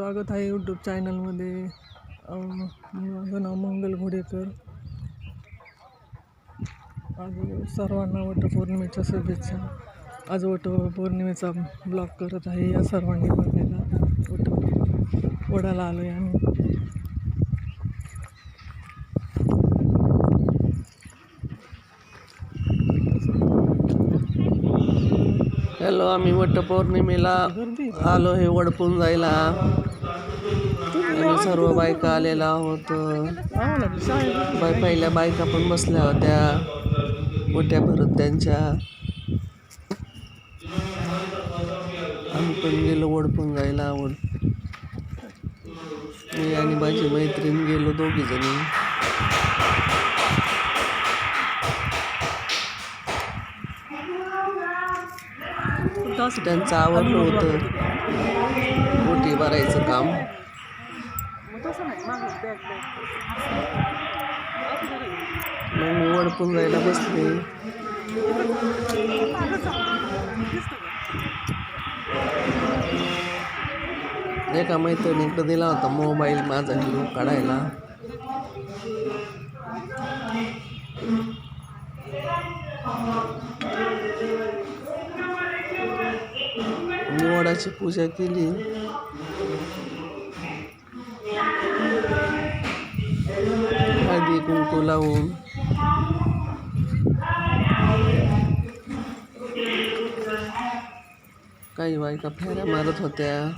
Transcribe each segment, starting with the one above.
स्वागत आहे यूट्यूब चॅनलमध्ये अं, माझं नाव मंगल घोडेकर. आज सर्वांना वटपौर्णिमेच्या शुभेच्छा. आज वटपौर्णिमेचा ब्लॉग करत आहे या सर्वांनी बघायला. वट वडाला आलो आहे आम्ही. हॅलो आम्ही वटपौर्णिमेला आलो हे वडपून जायला. आणि सर्व बायका आलेला आहोत. बाय पहिल्या बायका पण बसल्या होत्या. मोठ्या भरत त्यांच्या. आम्ही पण गेलो वडपून जायला आवड. मी आणि माझी मैत्रीण गेलो दोघी जणी. त्यांचं आवडलं होतं. भरायचं काम. मग मी वडपून जायला बसले. एका मैत्रिणीकडे दिला होता मोबाईल माझा व्हिडिओ काढायला. मी वडाची पूजा केली. हळदी कुंकू लावून. काही बायका फेऱ्या मारत होत्या.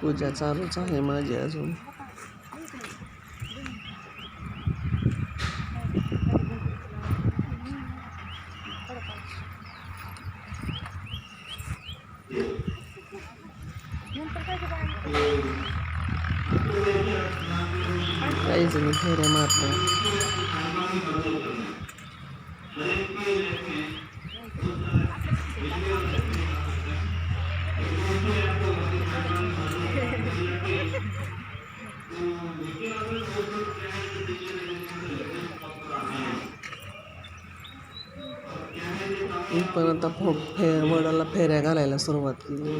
पूजा चालूच आहे माझी अजून. काही जणी फेऱ्या मारतात मी पण आता फो फे वडाला फेऱ्या घालायला सुरुवात केली.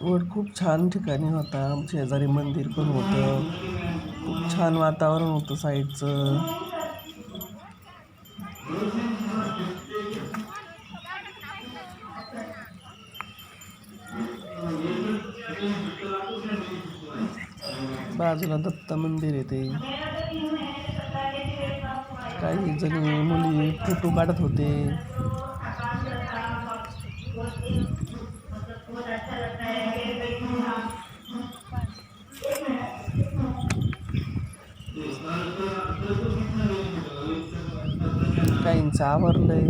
वड खूप छान ठिकाणी होता. शेजारी मंदिर पण होतं. छान वातावरण होतं साईडचं. बाजूला दत्त मंदिर आहे ते. काही जणी मुली फोटो काढत होते. काहींचं आवरलंय.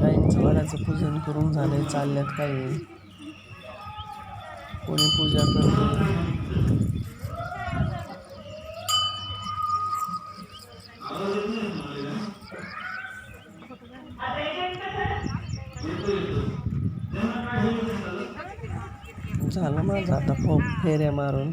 काहींचं वडाचं पूजन करून झालंय चालल्यात काही. कोणी पूजा करतो झालं माझं आता फेऱ्या मारून.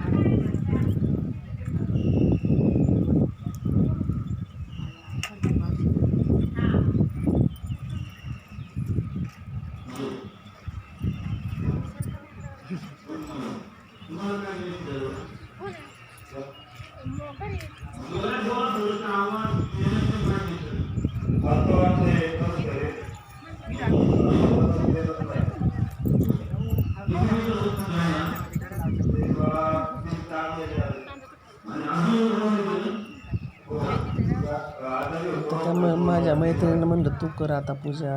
तर त्यामुळे माझ्या मैत्रिणीनं म्हणलं तू कर आता पूजा.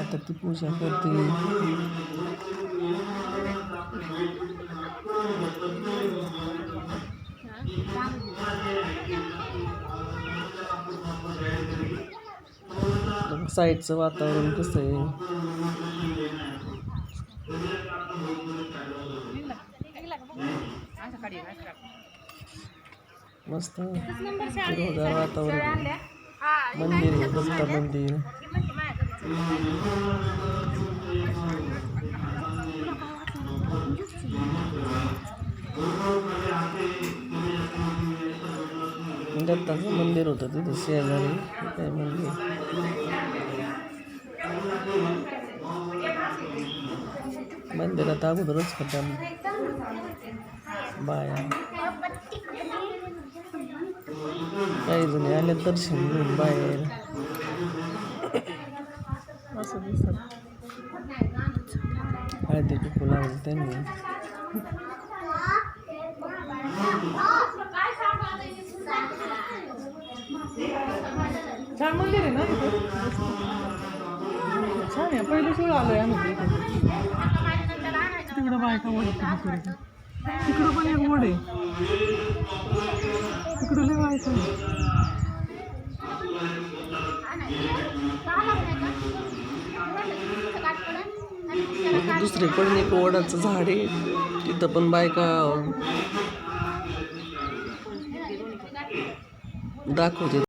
आता ती पूजा करते. साईडचं वातावरण कसं आहे? मस्त. हिरवगार वातावरण मंदिर आहे दत्त मंदिर. दत्ताचं मंदिर होतं तिथे शेजारी. काय मंदिर? मंदिरात अगोदरच होत्या बाया. काही जणी आल्या दर्शन घेऊन बाहेर. असं दिसत. हळदी कुकू त्यांनी. छान मंदिर आहे ना तिथं? छान आहे. पहिलीच वेळ आलोय आम्ही इथे तिकडं बायका ओढत तिकडं पण एक ओढ आहे. तिकडं लय व्हायचं आहे. दुसरीकडून एक ओढाचं झाड आहे. तिथं पण बायका दाखवते